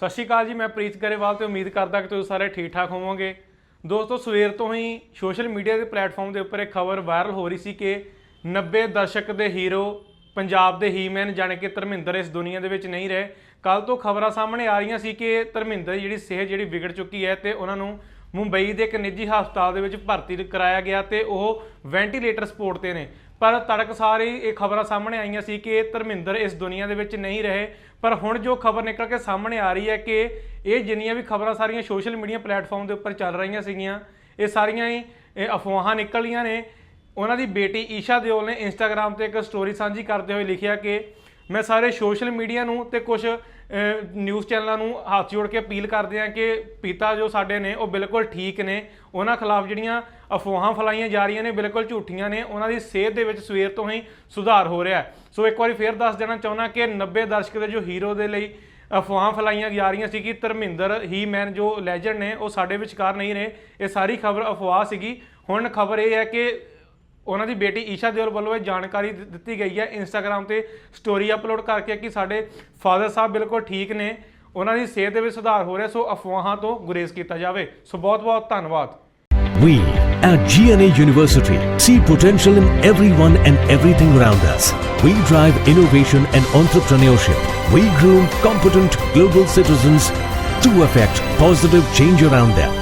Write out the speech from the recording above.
ਸਤਿ ਸ਼੍ਰੀ ਅਕਾਲ ਜੀ, ਮੈਂ ਪ੍ਰੀਤ ਗਰੇਵਾਲ ਤੇ ਉਮੀਦ ਕਰਦਾ ਕਿ ਤੁਸੀਂ ਸਾਰੇ ਠੀਕ ਠਾਕ ਹੋਵੋਗੇ। ਦੋਸਤੋ, ਸਵੇਰ ਤੋਂ ਹੀ ਸੋਸ਼ਲ ਮੀਡੀਆ ਦੇ ਪਲੇਟਫਾਰਮ ਦੇ ਉੱਪਰ ਇਹ ਖਬਰ ਵਾਇਰਲ ਹੋ ਰਹੀ ਸੀ ਕਿ 90 ਦਸ਼ਕ ਦੇ ਹੀਰੋ ਪੰਜਾਬ ਦੇ ਹੀਮੈਨ ਜਾਣੇ ਕਿ ਧਰਮਿੰਦਰ ਇਸ ਦੁਨੀਆ ਦੇ ਵਿੱਚ ਨਹੀਂ ਰਹੇ। ਕੱਲ ਤੋਂ ਖਬਰਾਂ ਸਾਹਮਣੇ ਆ ਰਹੀਆਂ ਸੀ ਕਿ ਧਰਮਿੰਦਰ ਜਿਹੜੀ ਸਿਹਤ ਜਿਹੜੀ ਵਿਗੜ ਚੁੱਕੀ ਹੈ ਤੇ ਉਹਨਾਂ ਨੂੰ ਮੁੰਬਈ ਦੇ ਇੱਕ ਨਿੱਜੀ ਹਸਪਤਾਲ ਦੇ ਵਿੱਚ ਭਰਤੀ ਕਰਾਇਆ ਗਿਆ ਤੇ ਉਹ ਵੈਂਟੀਲੇਟਰ ਸਪੋਰਟ ਤੇ ਨੇ। ਪਰ ਤੜਕਸਾਰ ਹੀ ਇਹ ਖਬਰਾਂ ਸਾਹਮਣੇ ਆਈਆਂ ਸੀ ਕਿ ਧਰਮਿੰਦਰ ਇਸ ਦੁਨੀਆ ਦੇ ਵਿੱਚ ਨਹੀਂ ਰਹੇ। ਪਰ ਹੁਣ ਜੋ ਖਬਰ ਨਿਕਲ ਕੇ ਸਾਹਮਣੇ ਆ ਰਹੀ ਹੈ ਕਿ ਇਹ ਜਿੰਨੀਆਂ ਵੀ ਖਬਰਾਂ ਸਾਰੀਆਂ ਸੋਸ਼ਲ ਮੀਡੀਆ ਪਲੇਟਫਾਰਮ ਦੇ ਉੱਪਰ ਚੱਲ ਰਹੀਆਂ ਸੀਗੀਆਂ, ਇਹ ਸਾਰੀਆਂ ਹੀ, ਇਹ ਅਫਵਾਹਾਂ ਨਿਕਲੀਆਂ ਨੇ। ਉਹਨਾਂ ਦੀ ਬੇਟੀ ਈਸ਼ਾ ਦਿਓਲ ਨੇ ਇੰਸਟਾਗ੍ਰam ਤੇ ਇੱਕ ਸਟੋਰੀ ਸਾਂਝੀ ਕਰਦੇ ਹੋਏ ਲਿਖਿਆ ਕਿ ਮੈਂ ਸਾਰੇ ਸੋਸ਼ਲ ਮੀਡੀਆ ਨੂੰ ਤੇ ਕੁਝ ਨਿਊਜ਼ ਚੈਨਲਾਂ ਨੂੰ ਹੱਥ ਜੋੜ ਕੇ ਅਪੀਲ ਕਰਦੇ ਹਾਂ ਕਿ ਪਿਤਾ ਜੋ ਸਾਡੇ ਨੇ ਉਹ ਬਿਲਕੁਲ ਠੀਕ ਨੇ। ਉਹਨਾਂ ਖਿਲਾਫ ਜਿਹੜੀਆਂ ਅਫਵਾਹਾਂ ਫੈਲਾਈਆਂ ਜਾ ਰਹੀਆਂ ਨੇ, ਬਿਲਕੁਲ ਝੂਠੀਆਂ ਨੇ, ਉਹਨਾਂ ਦੀ ਸਿਹਤ ਦੇ ਵਿੱਚ ਸਵੇਰ ਤੋਂ ਹੀ ਸੁਧਾਰ ਹੋ ਰਿਹਾ ਸੋ ਇੱਕ ਵਾਰੀ ਫੇਰ ਦੱਸ ਦੇਣਾ ਚਾਹੁੰਦਾ ਕਿ 90 ਦਸ਼ਕ ਦੇ ਜੋ ਹੀਰੋ ਦੇ ਲਈ ਅਫਵਾਹਾਂ ਫੈਲਾਈਆਂ ਜਾ ਰਹੀਆਂ ਸੀ ਕਿ ਧਰਮਿੰਦਰ ਹੀ ਮੈਨ ਜੋ ਲੈਜੈਂਡ ਨੇ, ਉਹ ਸਾਡੇ ਵਿਚਕਾਰ ਨਹੀਂ ਰਹੇ। ਇਹ ਸਾਰੀ ਖਬਰ ਅਫਵਾਹ ਸੀਗੀ। ਹੁਣ ਖਬਰ ਇਹ ਹੈ ਕਿ ਉਹਨਾਂ ਦੀ ਬੇਟੀ ਈਸ਼ਾ ਦਿਓਲ ਵੱਲੋਂ ਇਹ ਜਾਣਕਾਰੀ ਦਿ- ਦਿੱਤੀ ਗਈ ਹੈ ਇੰਸਟਾਗ੍ਰam ਤੇ ਸਟੋਰੀ ਅਪਲੋਡ ਕਰਕੇ ਕਿ ਸਾਡੇ ਫਾਦਰ ਸਾਹਿਬ ਬਿਲਕੁਲ ਠੀਕ ਨੇ ਉਹਨਾਂ ਦੀ ਸਿਹਤ ਦੇ ਵਿੱਚ ਸੁਧਾਰ ਹੋ ਰਿਹਾ ਸੋ ਅਫਵਾਹਾਂ ਤੋਂ ਗੁਰੇਜ਼ ਕੀਤਾ ਜਾਵੇ ਸੋ ਬਹੁਤ ਬਹੁਤ ਧੰਨਵਾਦ We at GNA University see potential in everyone and everything around us. We drive innovation and entrepreneurship. We groom competent global citizens to affect positive change around them.